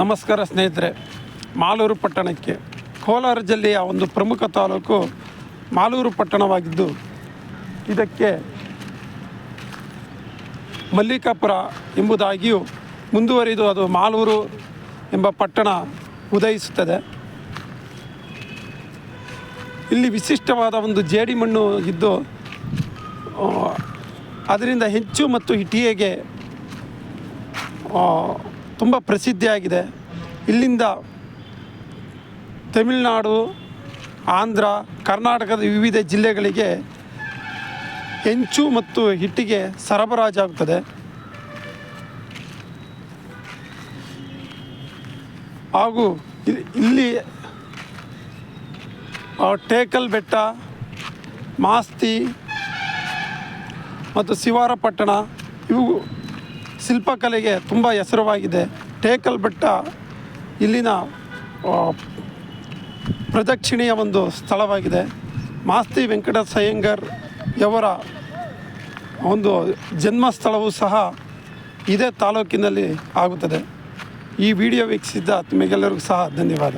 ನಮಸ್ಕಾರ ಸ್ನೇಹಿತರೆ. ಮಾಲೂರು ಪಟ್ಟಣಕ್ಕೆ ಕೋಲಾರ ಜಿಲ್ಲೆಯ ಒಂದು ಪ್ರಮುಖ ತಾಲೂಕು ಮಾಲೂರು ಪಟ್ಟಣವಾಗಿದ್ದು, ಇದಕ್ಕೆ ಮಲ್ಲಿಕಾಪುರ ಎಂಬುದಾಗಿಯೂ ಮುಂದುವರಿದು ಅದು ಮಾಲೂರು ಎಂಬ ಪಟ್ಟಣ ಉದಯಿಸುತ್ತದೆ. ಇಲ್ಲಿ ವಿಶಿಷ್ಟವಾದ ಒಂದು ಜೇಡಿಮಣ್ಣು ಇದ್ದು ಅದರಿಂದ ಹೆಚ್ಚು ಮತ್ತು ಇಟಿಗೆಗೆ ತುಂಬ ಪ್ರಸಿದ್ಧಿಯಾಗಿದೆ. ಇಲ್ಲಿಂದ ತಮಿಳುನಾಡು, ಆಂಧ್ರ, ಕರ್ನಾಟಕದ ವಿವಿಧ ಜಿಲ್ಲೆಗಳಿಗೆ ಹೆಂಚು ಮತ್ತು ಹಿಟ್ಟಿಗೆ ಸರಬರಾಜಾಗುತ್ತದೆ ಹಾಗೂ ಇಲ್- ಇಲ್ಲಿ ಟೇಕಲ್ ಬೆಟ್ಟ, ಮಾಸ್ತಿ ಮತ್ತು ಶಿವಾರಪಟ್ಟಣ ಇವು ಶಿಲ್ಪಕಲೆಗೆ ತುಂಬ ಹೆಸರುವಾಗಿದೆ. ಟೇಕಲ್ ಬೆಟ್ಟ ಇಲ್ಲಿನ ಪ್ರದಕ್ಷಿಣೆಯ ಒಂದು ಸ್ಥಳವಾಗಿದೆ. ಮಾಸ್ತಿ ವೆಂಕಟ ಸಯ್ಯಂಗರ್ ಯವರ ಒಂದು ಜನ್ಮಸ್ಥಳವೂ ಸಹ ಇದೇ ತಾಲೂಕಿನಲ್ಲಿ ಆಗುತ್ತದೆ. ಈ ವಿಡಿಯೋ ವೀಕ್ಷಿಸಿದ ನಿಮಗೆಲ್ಲರಿಗೂ ಸಹ ಧನ್ಯವಾದ.